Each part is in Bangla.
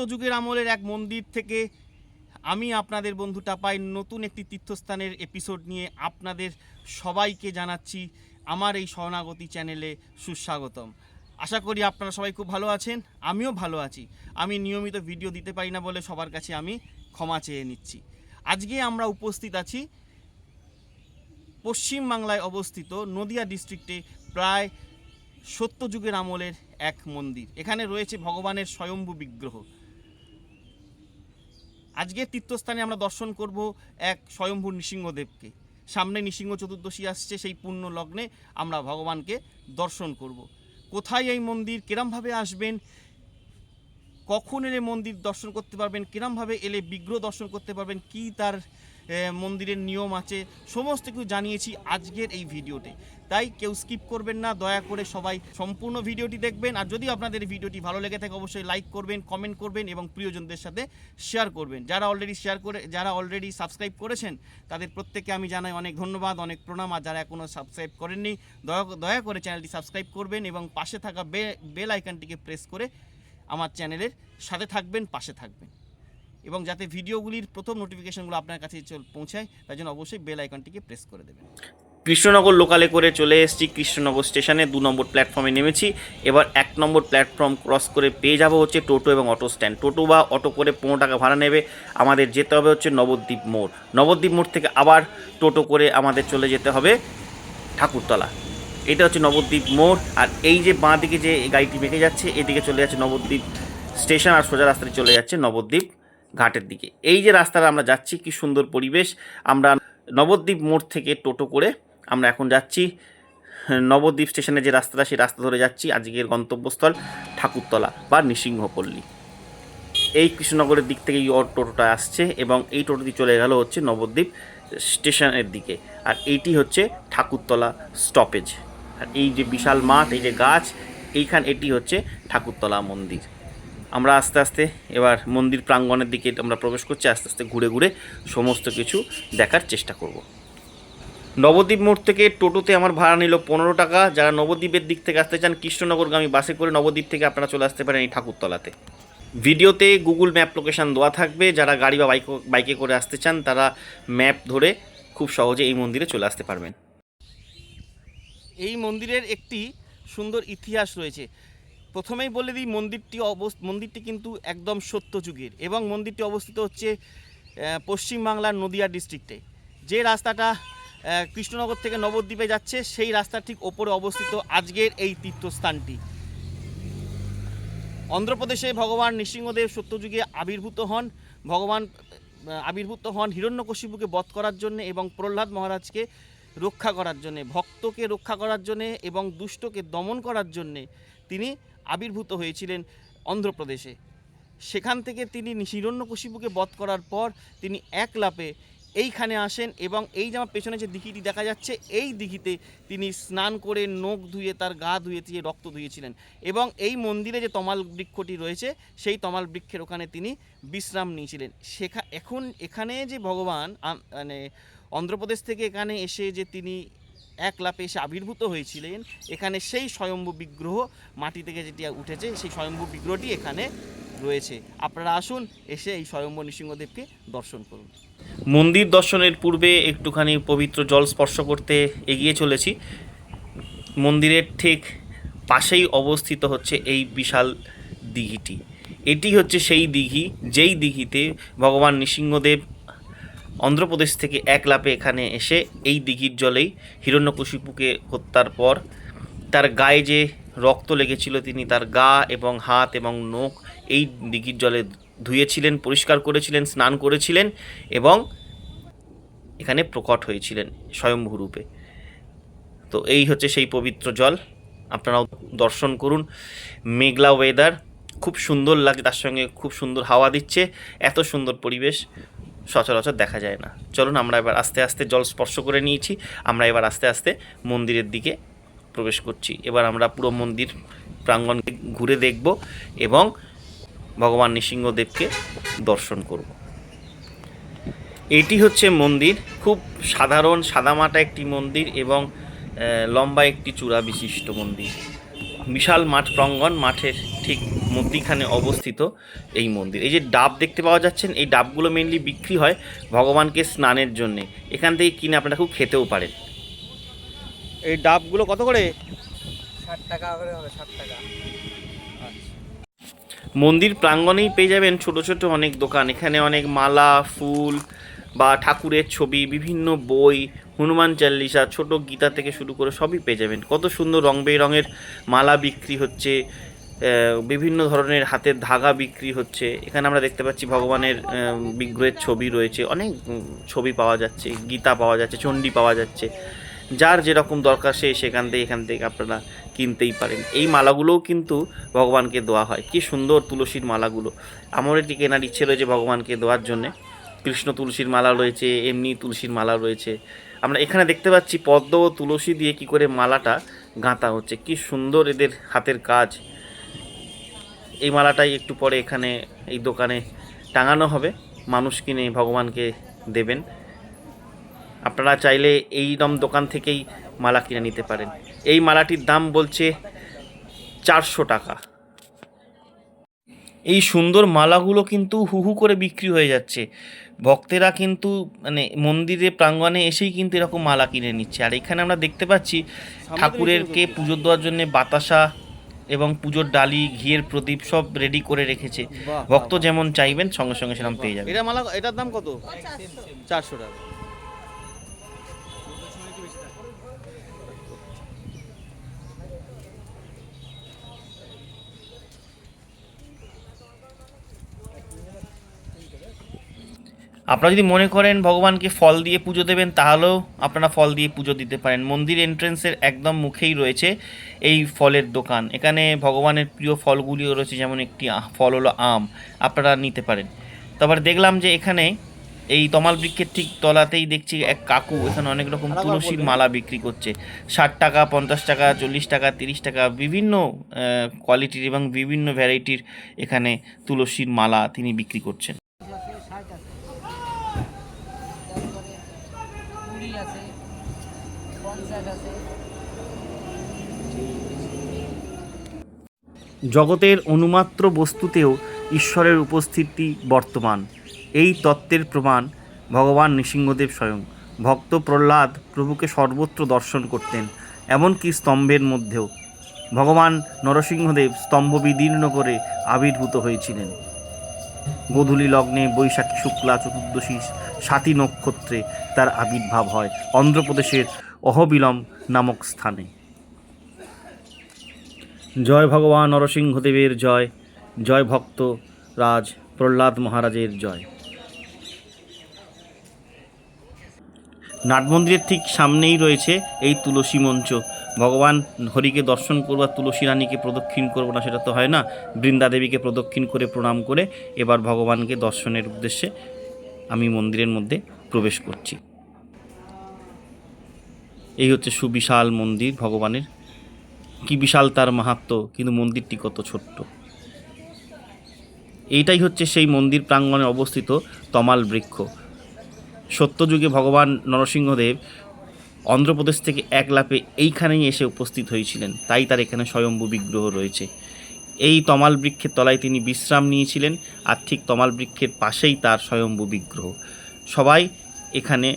সত্যযুগের আমলের এক মন্দির থেকে আমি আপনাদের বন্ধু টাপাই নতুন একটি তীর্থস্থানের এপিসোড নিয়ে আপনাদের সবাইকে জানাচ্ছি আমার এই শরণাগতি চ্যানেলে সুস্বাগতম। আশা করি আপনারা সবাই খুব ভালো আছেন, আমিও ভালো আছি। আমি নিয়মিত ভিডিও দিতে পারি না বলে সবার কাছে আমি ক্ষমা চেয়ে নিচ্ছি। আজকে আমরা উপস্থিত আছি পশ্চিমবাংলায় অবস্থিত নদিয়া ডিস্ট্রিক্টে প্রায় সত্যযুগের আমলের এক মন্দির। এখানে রয়েছে ভগবানের স্বয়ম্ভু বিগ্রহ। আজকের তীর্থস্থানে আমরা দর্শন করব এক স্বয়ম্ভূ নৃসিংহদেবকে। সামনে নৃসিংহ চতুর্দশী আসছে, সেই পূর্ণ লগ্নে আমরা ভগবানকে দর্শন করব। কোথায় এই মন্দির? কিরমভাবে আসবেন? কখন এলে মন্দির দর্শন করতে পারবেন? কিরমভাবে এলে বিগ্রহ দর্শন করতে পারবেন? কি তার মন্দিরের নিয়ম আছে, সমস্ত কিছু জানিয়েছি আজকের এই ভিডিওতে। তাই কেউ স্কিপ করবেন না, দয়া করে সবাই সম্পূর্ণ ভিডিওটি দেখবেন। আর যদি আপনাদের ভিডিওটি ভালো লেগে থাকে, অবশ্যই লাইক করবেন কমেন্ট করবেন এবং প্রিয়জনদের সাথে শেয়ার করবেন। যারা অলরেডি শেয়ার করে, যারা অলরেডি সাবস্ক্রাইব করেছেন, তাদের প্রত্যেককে আমি জানাই অনেক ধন্যবাদ, অনেক প্রণাম। আর যারা এখনও সাবস্ক্রাইব করেননি, দয়া দয়া করে চ্যানেলটি সাবস্ক্রাইব করবেন এবং পাশে থাকা বেল আইকনটিকে প্রেস করে আমার চ্যানেলের সাথে থাকবেন, পাশে থাকবেন। এবং যাতে ভিডিওগুলির প্রথম নোটিফিকেশনগুলো আপনার কাছে পৌঁছায়, তার জন্য অবশ্যই বেল আইকনটিকে প্রেস করে দেবেন। কৃষ্ণনগর লোকালে করে চলে এসেছি, কৃষ্ণনগর স্টেশনে দু নম্বর প্ল্যাটফর্মে নেমেছি। এবার এক নম্বর প্ল্যাটফর্ম ক্রস করে পেয়ে যাব হচ্ছে টোটো এবং অটো স্ট্যান্ড টোটো বা অটো করে পনেরো টাকা ভাড়া নেবে। আমাদের যেতে হবে হচ্ছে নবদ্বীপ মোড়। নবদ্বীপ মোড় থেকে আবার টোটো করে আমাদের চলে যেতে হবে ঠাকুরতলা। এটা হচ্ছে নবদ্বীপ মোড়। আর এই যে বাঁ দিকে যে গাড়িটি বেঁকে যাচ্ছে, এদিকে চলে যাচ্ছে নবদ্বীপ স্টেশন আর সোজা রাস্তায় চলে যাচ্ছে নবদ্বীপ ঘাটের দিকে। এই যে রাস্তাটা আমরা যাচ্ছি, কি সুন্দর পরিবেশ। আমরা নবদ্বীপ মোড় থেকে টোটো করে আমরা এখন যাচ্ছি, নবদ্বীপ স্টেশনে যে রাস্তাটা, সেই রাস্তা ধরে যাচ্ছি আজকের গন্তব্যস্থল ঠাকুরতলা বা নৃসিংহপল্লী। এই কৃষ্ণনগরের দিক থেকে এই টোটোটা আসছে এবং এই টোটোটি চলে গেল হচ্ছে নবদ্বীপ স্টেশনের দিকে। আর এইটি হচ্ছে ঠাকুরতলা স্টপেজ আর এই যে বিশাল মাঠ, এই যে গাছ, এইখান, এটি হচ্ছে ঠাকুরতলা মন্দির। আমরা আস্তে আস্তে এবার মন্দির প্রাঙ্গণের দিকে আমরা প্রবেশ করছি, আস্তে আস্তে ঘুরে ঘুরে সমস্ত কিছু দেখার চেষ্টা করব। নবদ্বীপ মোড় থেকে টোটোতে আমার ভাড়া নিল পনেরো টাকা। যারা নবদ্বীপের দিক থেকে আসতে চান, কৃষ্ণনগরগামী বাসে করে নবদ্বীপ থেকে আপনারা চলে আসতে পারেন এই ঠাকুরতলাতে। ভিডিওতে গুগল ম্যাপ লোকেশান দেওয়া থাকবে। যারা গাড়ি বা বাইক, বাইকে করে আসতে চান, তারা ম্যাপ ধরে খুব সহজে এই মন্দিরে চলে আসতে পারবেন। এই মন্দিরের একটি সুন্দর ইতিহাস রয়েছে। প্রথমেই বলে দিই, মন্দিরটি অবস, মন্দিরটি কিন্তু একদম সত্যযুগের এবং মন্দিরটি অবস্থিত হচ্ছে পশ্চিমবাংলার নদিয়া ডিস্ট্রিক্টে। যে রাস্তাটা কৃষ্ণনগর থেকে নবদ্বীপে যাচ্ছে, সেই রাস্তার ঠিক ওপরে অবস্থিত আজকের এই তীর্থস্থানটি। অন্ধ্রপ্রদেশে ভগবান নৃসিংহদেব সত্যযুগে আবির্ভূত হন। ভগবান আবির্ভূত হন হিরণ্যকশিপুকে বধ করার জন্য এবং প্রহ্লাদ মহারাজকে রক্ষা করার জন্যে, ভক্তকে রক্ষা করার জন্যে এবং দুষ্টকে দমন করার জন্যে তিনি আবির্ভূত হয়েছিলেন অন্ধ্রপ্রদেশে। সেখান থেকে তিনি হিরণ্যকশিপুকে বধ করার পর তিনি এক লাপে এইখানে আসেন এবং এই যে আমার পেছনে যে দিঘিটি দেখা যাচ্ছে, এই দিঘিতে তিনি স্নান করে নখ ধুয়ে তার গা ধুয়ে দিয়ে রক্ত ধুয়েছিলেন এবং এই মন্দিরে যে তমাল বৃক্ষটি রয়েছে, সেই তমাল বৃক্ষের ওখানে তিনি বিশ্রাম নিয়েছিলেন। সেখা, এখন এখানে যে ভগবান মানে অন্ধ্রপ্রদেশ থেকে এখানে এসে যে তিনি এক লাপে এসে আবির্ভূত হয়েছিলেন। এখানে সেই স্বয়ম্ভু বিগ্রহ মাটি থেকে যেটি উঠেছে, সেই স্বয়ম্ভু বিগ্রহটি এখানে রয়েছে। আপনারা আসুন, এসে এই স্বয়ম্ভু নৃসিংহদেবকে দর্শন করুন। মন্দির দর্শনের পূর্বে একটুখানি পবিত্র জল স্পর্শ করতে এগিয়ে চলেছি। মন্দিরের ঠিক পাশেই অবস্থিত হচ্ছে এই বিশাল দিঘিটি। এটি হচ্ছে সেই দিঘি, যেই দিঘিতে ভগবান নৃসিংহদেব অন্ধ্রপ্রদেশ থেকে এক লাপে এখানে এসে এই দিঘির জলেই হিরণ্যকশিপুকে হত্যার পর তার গায়ে যে রক্ত লেগেছিল তিনি তার গা এবং হাত এবং নখ এই দিঘির জলে ধুয়েছিলেন, পরিষ্কার করেছিলেন, স্নান করেছিলেন এবং এখানে প্রকট হয়েছিলেন স্বয়ম্ভূ রূপে তো এই হচ্ছে সেই পবিত্র জল। আপনারাও দর্শন করুন। মেঘলা ওয়েদার খুব সুন্দর লাগে, তার সঙ্গে খুব সুন্দর হাওয়া দিচ্ছে, এত সুন্দর পরিবেশ। সচরাচর দেখা যায় না। চলুন আমরা এবার আস্তে আস্তে জল স্পর্শ করে নিয়েছি। আমরা এবার আস্তে আস্তে মন্দিরের দিকে প্রবেশ করছি। এবার আমরা পুরো মন্দির প্রাঙ্গণকে ঘুরে দেখব এবং ভগবান নৃসিংহদেবকে দর্শন করব। এটি হচ্ছে মন্দির। খুব সাধারণ সাদামাটা একটি মন্দির এবং লম্বা একটি চূড়া বিশিষ্ট মন্দির। বিশাল মাঠ প্রাঙ্গণ মাঠের ঠিক মধ্যিখানে অবস্থিত এই মন্দির। এই যে ডাব দেখতে পাওয়া যাচ্ছেন এই ডাবগুলো মেনলি বিক্রি হয় ভগবানকে স্নানের জন্যে। এখান থেকে কিনে আপনারা খুব খেতেও পারেন। এই ডাবগুলো কত করে? ষাট টাকা করে হবে ষাট টাকা। মন্দির প্রাঙ্গণেই পেয়ে যাবেন ছোট ছোট অনেক দোকান। এখানে অনেক মালা ফুল বা ঠাকুরের ছবি বিভিন্ন বই হনুমান চাল্লিশা, ছোট গীতা থেকে শুরু করে সবই পেয়ে যাবেন। কত সুন্দর রং বেরঙের মালা বিক্রি হচ্ছে বিভিন্ন ধরনের হাতের ধাগা বিক্রি হচ্ছে। এখানে আমরা দেখতে পাচ্ছি ভগবানের বিগ্রহের ছবি রয়েছে। অনেক ছবি পাওয়া যাচ্ছে, গীতা পাওয়া যাচ্ছে, চণ্ডী পাওয়া যাচ্ছে। যার যেরকম দরকার সে সেখান থেকে, এখান থেকে আপনারা কিনতেই পারেন। এই মালাগুলোও কিন্তু ভগবানকে দেওয়া হয়। কি সুন্দর তুলসীর মালাগুলো। আমার এটি কেনার ইচ্ছে রয়েছে ভগবানকে দেওয়ার জন্যে। কৃষ্ণ তুলসীর মালা রয়েছে, এমনি তুলসীর মালা রয়েছে। আমরা এখানে দেখতে পাচ্ছি পদ্ম ও তুলসী দিয়ে কি করে মালাটা গাঁথা হচ্ছে। কি সুন্দর এদের হাতের কাজ। এই মালাটাই একটু পরে এখানে এই দোকানে টাঙানো হবে। মানুষ কিনে ভগবানকে দেবেন। আপনারা চাইলে এই রম দোকান থেকেই মালা কিনে নিতে পারেন। এই মালাটির দাম বলছে চারশো টাকা। এই সুন্দর মালাগুলো কিন্তু হু হু করে বিক্রি হয়ে যাচ্ছে। ভক্তেরা কিন্তু মানে মন্দিরে প্রাঙ্গণে এসেই কিন্তু এরকম মালা কিনে নিচ্ছে। আর এখানে আমরা দেখতে পাচ্ছি ঠাকুরেরকে পুজো দেওয়ার জন্য বাতাসা এবং পুজোর ডালি ঘিয়ের প্রদীপ সব রেডি করে রেখেছে। ভক্ত যেমন চাইবেন সঙ্গে সঙ্গে সেরকম পেয়ে যাবে এটা মালা এটার দাম কত? চারশো টাকা। আপনারা যদি মনে করেন ভগবানকে ফল দিয়ে পুজো দেবেন তাহলেও আপনারা ফল দিয়ে পুজো দিতে পারেন। মন্দির এন্ট্রেন্সের একদম মুখেই রয়েছে এই ফলের দোকান। এখানে ভগবানের প্রিয় ফলগুলিও রয়েছে যেমন একটি ফল হলো আম। আপনারা নিতে পারেন। তারপর দেখলাম যে এখানে এই তমাল বৃক্ষের ঠিক তলাতেই দেখছি এক কাকু এখানে অনেক রকম তুলসীর মালা বিক্রি করছে। ষাট টাকা পঞ্চাশ টাকা চল্লিশ টাকা তিরিশ টাকা বিভিন্ন কোয়ালিটির এবং বিভিন্ন ভ্যারাইটির এখানে তুলসীর মালা তিনি বিক্রি করছেন কুড়ি আছে পঞ্চাশ আছে জগতের অনুমাত্র বস্তুতেও ঈশ্বরের উপস্থিতি বর্তমান। এই তত্ত্বের প্রমাণ ভগবান নৃসিংহদেব স্বয়ং। ভক্ত প্রহ্লাদ প্রভুকে সর্বত্র দর্শন করতেন, এমনকি স্তম্ভের মধ্যেও। ভগবান নরসিংহদেব স্তম্ভ বিদীর্ণ করে আবির্ভূত হয়েছিলেন। গোধূলি লগ্নে বৈশাখী শুক্লা চতুর্দশী সাতী নক্ষত্রে তার আবির্ভাব হয়। অন্ধ্রপ্রদেশের অহবিলম নামক স্থানে। জয় ভগবান নরসিংহদেবের জয় জয় ভক্ত রাজ প্রহ্লাদ মহারাজের জয়। নাট মন্দিরের ঠিক সামনেই রয়েছে এই তুলসী মঞ্চ। ভগবান হরিকে দর্শন করব আর তুলসী রানীকে প্রদক্ষিণ করব না, সেটা তো হয় না। বৃন্দা দেবীকে প্রদক্ষিণ করে, প্রণাম করে এবার ভগবানকে দর্শনের উদ্দেশ্যে আমি মন্দিরের মধ্যে প্রবেশ করছি। এই হচ্ছে সুবিশাল মন্দির ভগবানের কি বিশাল তার মাহাত্ম, কিন্তু মন্দিরটি কত ছোট্ট। এইটাই হচ্ছে সেই মন্দির প্রাঙ্গণে অবস্থিত তমাল বৃক্ষ। সত্যযুগে ভগবান নরসিংহদেব অন্ধ্রপ্রদেশ থেকে এক লাপে এইখানেই এসে উপস্থিত হয়েছিলেন। তাই তার এখানে স্বয়ম্ভু বিগ্রহ রয়েছে। এই তমাল বৃক্ষের তলায় তিনি বিশ্রাম নিয়েছিলেন আর ঠিক তমাল বৃক্ষের পাশেই তার স্বয়ম্ভু বিগ্রহ। সবাই এখানে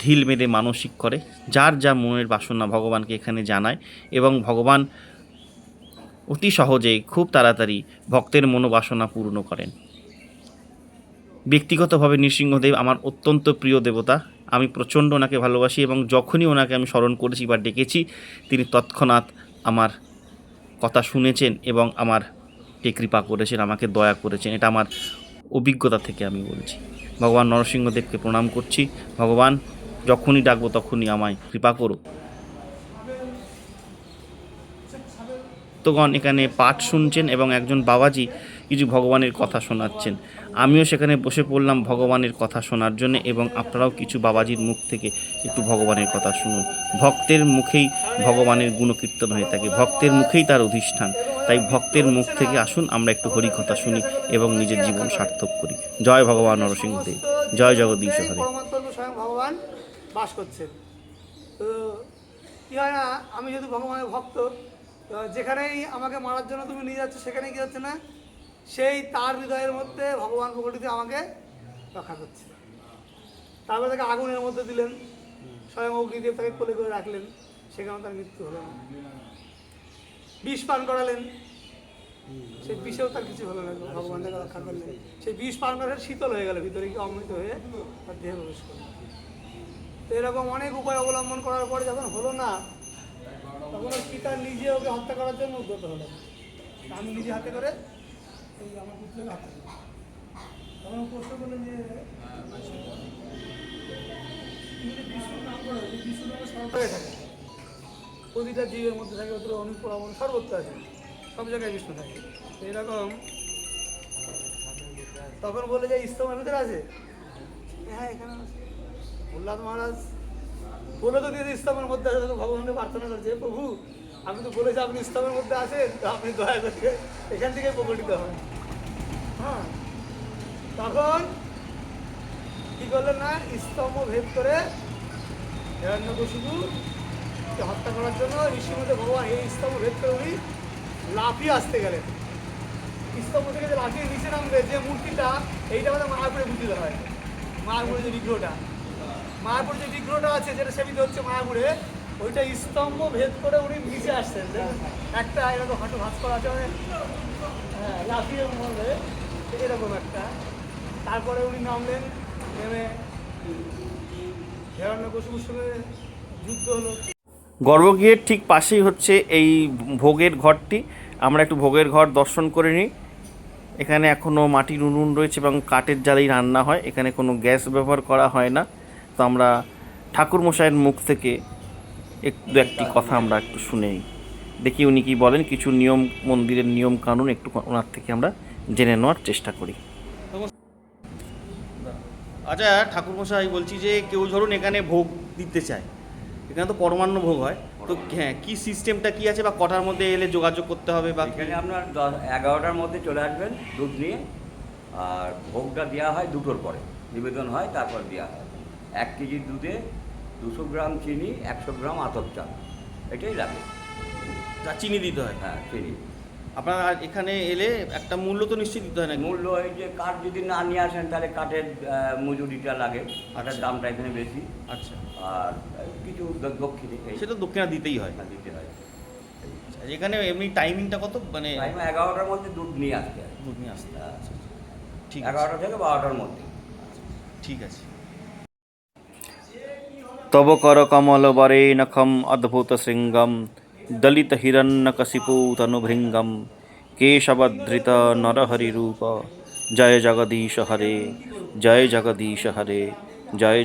ঢিল মেরে মানসিক করে, যার যা মনের বাসনা ভগবানকে এখানে জানায় এবং ভগবান অতি সহজেই খুব তাড়াতাড়ি ভক্তের মনোবাসনা পূর্ণ করেন। ব্যক্তিগতভাবে নৃসিংহদেব আমার অত্যন্ত প্রিয় দেবতা। আমি প্রচণ্ড ওনাকে ভালোবাসি এবং যখনই ওনাকে আমি স্মরণ করেছি বা ডেকেছি, তিনি তৎক্ষণাৎ আমার কথা শুনেছেন এবং আমার কে কৃপা করেছেন, আমাকে দয়া করেছেন। এটা আমার অভিজ্ঞতা থেকে আমি বলছি। ভগবান নরসিংহদেবকে প্রণাম করছি। ভগবান যখনই ডাকবো তখনই আমায় কৃপা করো ভক্তগণ এখানে পাঠ শুনছেন এবং একজন বাবাজি কিছু ভগবানের কথা শোনাচ্ছেন। আমিও সেখানে বসে পড়লাম ভগবানের কথা শোনার জন্য এবং আপনারাও কিছু বাবাজির মুখ থেকে একটু ভগবানের কথা শুনুন। ভক্তের মুখেই ভগবানের গুণকীর্তন হয়ে থাকে। ভক্তের মুখেই তার অধিষ্ঠান। তাই ভক্তের মুখ থেকে আসুন, আমরা একটু হরিকথা শুনি এবং নিজের জীবন সার্থক করি। জয় ভগবান নরসিংহদেব জয় জগদীশ হরে। স্বয়ং ভগবান বাস করছেন। তো, কী হয় না, আমি যেহেতু ভগবানের ভক্ত যেখানেই আমাকে মারার জন্য তুমি নিয়ে যাচ্ছ সেখানে কি হচ্ছে না? সেই তার হৃদয়ের মধ্যে ভগবান প্রকটিতে আমাকে রক্ষা করছে। তারপরে তাকে আগুনের মধ্যে দিলেন। স্বয়ং অগ্নিদেব তাকে কোলে করে রাখলেন। সেখানে তার মৃত্যু হলো বিষ পান করালেন। সেই বিষেও তার কিছু হলো না ভগবান রক্ষা করলেন। সেই বিষ পান করে শীতল হয়ে গেল, ভিতরে কি অমৃত হয়ে তার দেহে প্রবেশ করল। তো এরকম অনেক উপায় অবলম্বন করার পরে যখন হলো না, তখন ওর পিতা নিজে ওকে হত্যা করার জন্য উদ্যত হলেন আমি নিজে হাতে করে এই আমার পুত্রকে করি তখন প্রশ্ন করলেন যে বিষ্ণুর নাম করো যে বিষ্ণু নামে সর্বত্র থাকে প্রতিটা জীবের মধ্যে থাকে ওদের অনেক সর্বত্র আছে। সব জায়গায় বিষ্ণু থাকে। এরকম তখন বলে যে ইস্তমের ভিতরে আছে? হ্যাঁ এখানে প্রহ্লাদ মহারাজ বলে তো দিয়েছে ইসলামের মধ্যে আছে। তো ভগবানকে প্রার্থনা করছে প্রভু আমি তো বলেছি আপনি ইসলামের মধ্যে আছেন, তো আপনি দয়া করে এখান থেকে প্রকটিত হন। হ্যাঁ। তখন কি করলেন না স্তম্ভ ভেদ করে হিরণ্যকশিপু কে হত্যা করার জন্য ঋষির মধ্যে ভগবান এই স্তম্ভ ভেদ করে উনি লাফিয়ে আসতে গেলেন। স্তম্ভ থেকে যে লাফিয়ে নিচে নামবে যে মূর্তিটা এইটা আমাদের মায়াপুরে পুঁতে দেওয়া হয়। মায়াপুরে যে বিগ্রহটা। মায়াপুর যে বিগ্রহটা আছে যেটা সেবিত হচ্ছে মায়াপুরে ওইটা স্তম্ভ ভেদ করে উনি নিচে আসছেন। একটা এরকম হাঁটু ভাঁজ করা আছে মানে, হ্যাঁ লাফিয়ে মরবে। এরকম একটা। তারপরে উনি নামলেন নেমে হিরণ্যকশিপুর সঙ্গে যুদ্ধ হলো। গর্ভগৃহের ঠিক পাশেই হচ্ছে এই ভোগের ঘরটি। আমরা একটু ভোগের ঘর দর্শন করে নিই। এখানে এখনও মাটির উনুন রয়েছে এবং কাঠের জ্বালেই রান্না হয়। এখানে কোনো গ্যাস ব্যবহার করা হয় না। তো আমরা ঠাকুরমশাইয়ের মুখ থেকে একটু একটি কথা আমরা একটু শুনে নিই। দেখি উনি কি বলেন। কিছু নিয়ম, মন্দিরের নিয়ম কানুন একটু ওনার থেকে আমরা জেনে নেওয়ার চেষ্টা করি। আচ্ছা ঠাকুরমশাই, বলছি যে কেউ ধরুন এখানে ভোগ দিতে চায়। এখানে তো পরমান্ন ভোগ হয়। তো হ্যাঁ কী সিস্টেমটা কী আছে বা কটার মধ্যে এলে যোগাযোগ করতে হবে বা এখানে আপনার দশ এগারোটার মধ্যে চলে আসবেন দুধ নিয়ে। আর ভোগটা দেওয়া হয় দুটোর পরে। নিবেদন হয় তারপর দেওয়া হয়। এক কেজি দুধে দুশো গ্রাম চিনি একশো গ্রাম আতপ চাল। এটাই লাগে। চিনি দিতে হয়। হ্যাঁ চিনি। আপনার আর এখানে এলে একটা মূল্য তো নিশ্চয়ই দিতে হয় না মূল্য এই যে কাঠ যদি না নিয়ে আসেন তাহলে কাঠের মজুরিটা লাগে। কাঠের দামটা এখানে বেশি। আচ্ছা। আর কিছু দ- দক্ষিণে সেটা দক্ষিণা দিতেই হয়। টাকা দিতে হয়। আচ্ছা, এখানে এমনি টাইমিংটা কত? মানে টাইম এগারোটার মধ্যে দুধ নিয়ে আসতে হয়। দুধ নিয়ে আসতে আচ্ছা, আচ্ছা। ঠিক আছে। এগারোটা থেকে বারোটার মধ্যে। ঠিক আছে। তব কর কমল বরে নখম অদ্ভুত শৃঙ্গম দলিত হিরণ্যকশিপু তনুভৃঙ্গম কেশবধৃত নরহরি রূপ জয় জগদীশ হরে জয় জগদীশ হরে। জয়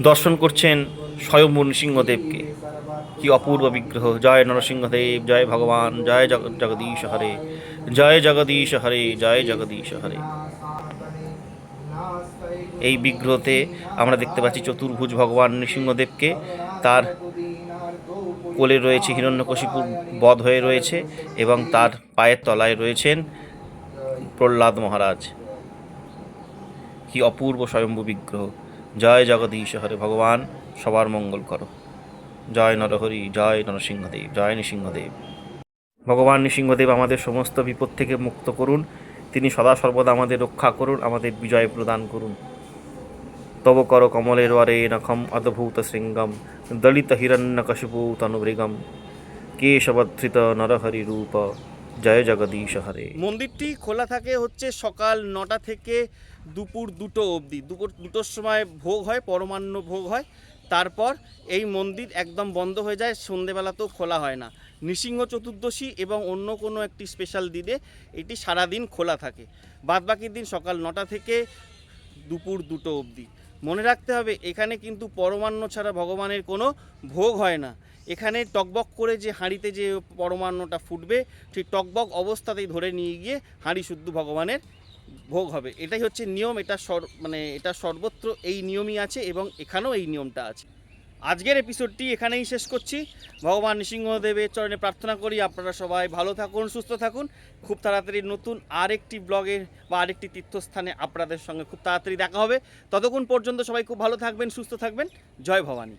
দর্শন করছেন স্বয়ম্ভু নৃসিংহদেবকে। কি অপূর্ব বিগ্রহ। জয় নরসিংহদেব, জয় ভগবান, জয় জগ- জগদীশ হরে, জয় জগদীশ হরে, জয় জগদীশ হরে। এই বিগ্রহতে আমরা দেখতে পাচ্ছি চতুর্ভুজ ভগবান নৃসিংহদেবকে। তার কোলে রয়েছে হিরণ্যকশিপুর বধ হয়ে রয়েছে এবং তার পায়ের তলায় রয়েছেন প্রহ্লাদ মহারাজ। কি অপূর্ব স্বয়ম্ভু বিগ্রহ। জয় জগদীশ, হরে ভগবান, সবার মঙ্গল করো। জয় নরহরি, জয় নরসিংহদেব, জয় নৃসিংহদেব। ভগবান নৃসিংহদেব আমাদের সমস্ত বিপদ থেকে মুক্ত করুন। তিনি সদা সর্বদা আমাদের রক্ষা করুন, আমাদের বিজয় প্রদান করুন। তব কর কমলের ওয়ারে নখম অদ্ভুত শৃঙ্গম, দলিত হিরণ্যকশিপু তনুভৃগম কেশবধৃত নরহরি রূপ জয় জগদীশ হরে। মন্দিরটি খোলা থাকে হচ্ছে সকাল নটা থেকে দুপুর দুটো অবধি। দুপুর দুটোর সময় ভোগ হয়, পরমান্ন ভোগ হয়। তারপর এই মন্দির একদম বন্ধ হয়ে যায় সন্ধেবেলাতেও খোলা হয় না। নৃসিংহ চতুর্দশী এবং অন্য কোনো একটি স্পেশাল দিনে এটি সারাদিন খোলা থাকে। বাদবাকি দিন সকাল নটা থেকে দুপুর দুটো অবধি। মনে রাখতে হবে, এখানে কিন্তু পরমান্ন ছাড়া ভগবানের কোনো ভোগ হয় না। এখানে টকবক করে যে হাঁড়িতে যে পরমান্নটা ফুটবে, সেই টকবক অবস্থাতেই ধরে নিয়ে গিয়ে হাঁড়ি শুদ্ধ ভগবানের ভোগ হবে। এটাই হচ্ছে নিয়ম, এটা সর মানে এটা সর্বত্র এই নিয়মই আছে এবং এখানেও এই নিয়মটা আছে। আজকের এপিসোডটি এখানেই শেষ করছি। ভগবান নৃসিংহদেবের চরণে প্রার্থনা করি, আপনারা সবাই ভালো থাকুন, সুস্থ থাকুন। খুব তাড়াতাড়ি নতুন আরেকটি ব্লগের বা আরেকটি তীর্থস্থানে আপনাদের সঙ্গে খুব তাড়াতাড়ি দেখা হবে। ততক্ষণ পর্যন্ত সবাই খুব ভালো থাকবেন, সুস্থ থাকবেন। জয় ভবানী।